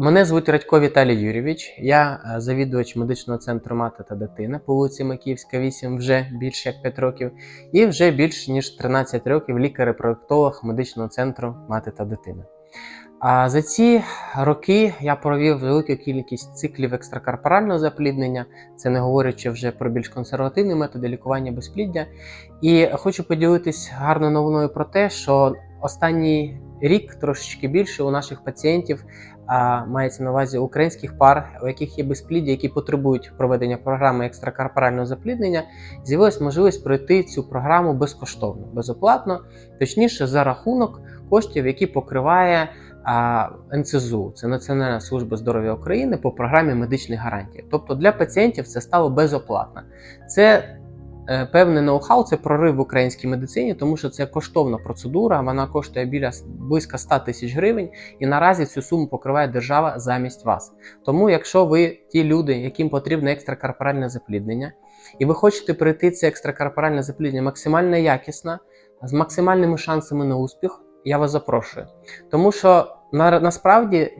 Мене звуть Радько Віталій Юрійович. Я е, завідувач медичного центру мати та дитина по вулиці Макіївська, 8, вже більше як 5 років, і вже більше ніж 13 років лікар-репродуктолог медичного центру мати та дитина. А за ці роки я провів велику кількість циклів екстракорпорального запліднення, це не говорячи вже про більш консервативні методи лікування безпліддя. І хочу поділитись гарною новиною про те, що останній рік трошечки більше у наших пацієнтів а, мається на увазі українських пар, у яких є безпліддя, які потребують проведення програми екстракорпорального запліднення, з'явилась можливість пройти цю програму безкоштовно, безоплатно, точніше за рахунок коштів, які покриває а, НСЗУ, це Національна служба здоров'я України по програмі медичних гарантій. Тобто для пацієнтів це стало безоплатно. Це е, певне ноу-хау, це прорив в українській медицині, тому що це коштовна процедура. Вона коштує біля близько 100 тисяч гривень, і наразі цю суму покриває держава замість вас. Тому, якщо ви ті люди, яким потрібне екстракорпоральне запліднення, і ви хочете пройти це екстракорпоральне запліднення максимально якісно, з максимальними шансами на успіх, я вас запрошую. Тому що на, насправді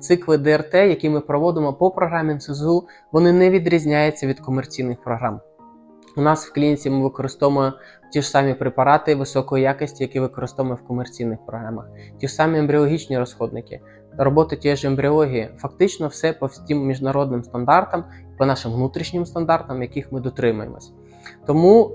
цикли ДРТ, які ми проводимо по програмі НСЗУ, вони не відрізняються від комерційних програм. У нас в клініці ми використовуємо ті ж самі препарати високої якості, які використовуємо в комерційних програмах, ті ж самі ембріологічні розходники, роботи тієї ж ембріології. Фактично все по всім міжнародним стандартам, по нашим внутрішнім стандартам, яких ми дотримуємось. Тому е,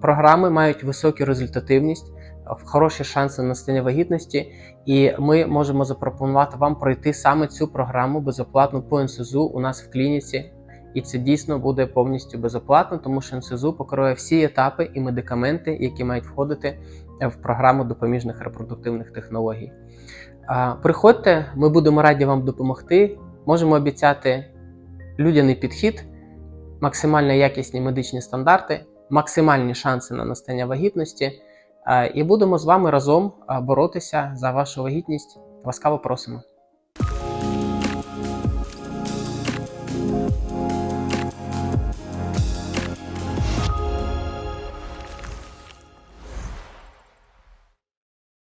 програми мають високу результативність, е, хороші шанси на настання вагітності, і ми можемо запропонувати вам пройти саме цю програму безоплатно по НСЗУ у нас в клініці. І це дійсно буде повністю безоплатно, тому що НСЗУ покриває всі етапи і медикаменти, які мають входити в програму допоміжних репродуктивних технологій. Приходьте, ми будемо раді вам допомогти. Можемо обіцяти людяний підхід, максимально якісні медичні стандарти, максимальні шанси на настання вагітності. І будемо з вами разом боротися за вашу вагітність. Ласкаво просимо.